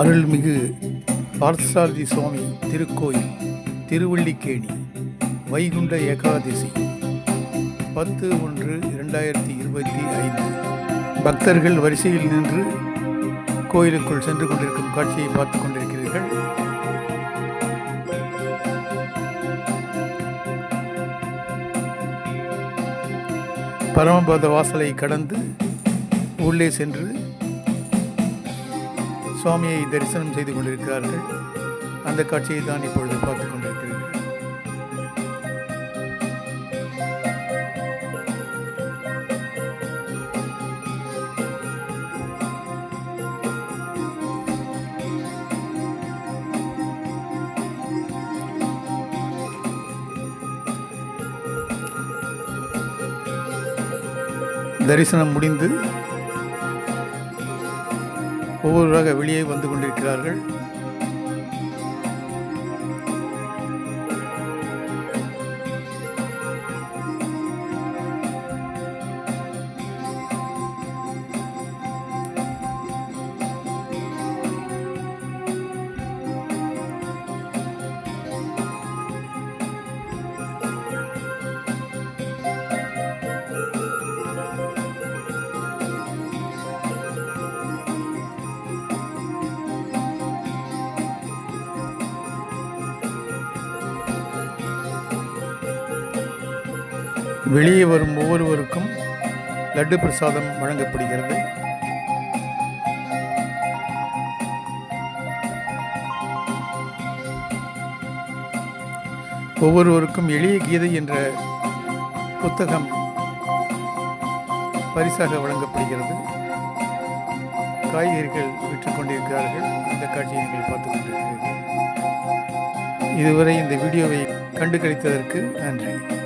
அருள்மிகு பார்த்தசாரதி சுவாமி திருக்கோயில் திருவள்ளிக்கேணி வைகுண்ட ஏகாதசி பத்து ஒன்று இரண்டாயிரத்தி இருபத்தி ஐந்து. பக்தர்கள் வரிசையில் நின்று கோயிலுக்குள் சென்று கொண்டிருக்கும் காட்சியை பார்த்து கொண்டிருக்கிறீர்கள். பரமபத வாசலை கடந்து உள்ளே சென்று சுவாமியை தரிசனம் செய்து கொண்டிருக்கிறார்கள். அந்த காட்சியை தான் இப்பொழுது பார்த்து கொண்டிருக்கிறீர்கள் தரிசனம் முடிந்து ஒவ்வொருவராக வெளியே வந்து கொண்டிருக்கிறார்கள். வெளியே வரும் ஒவ்வொருவருக்கும் லட்டு பிரசாதம் வழங்கப்படுகிறது. ஒவ்வொருவருக்கும் எளிய கீதை என்ற புத்தகம் பரிசாக வழங்கப்படுகிறது. காய்கறிகள் விற்றுக்கொண்டிருக்கிறார்கள் இந்த காட்சியை நீங்கள் பார்த்துக் கொண்டிருக்கிறீர்கள். இதுவரை இந்த வீடியோவை கண்டு கழித்ததற்கு நன்றி.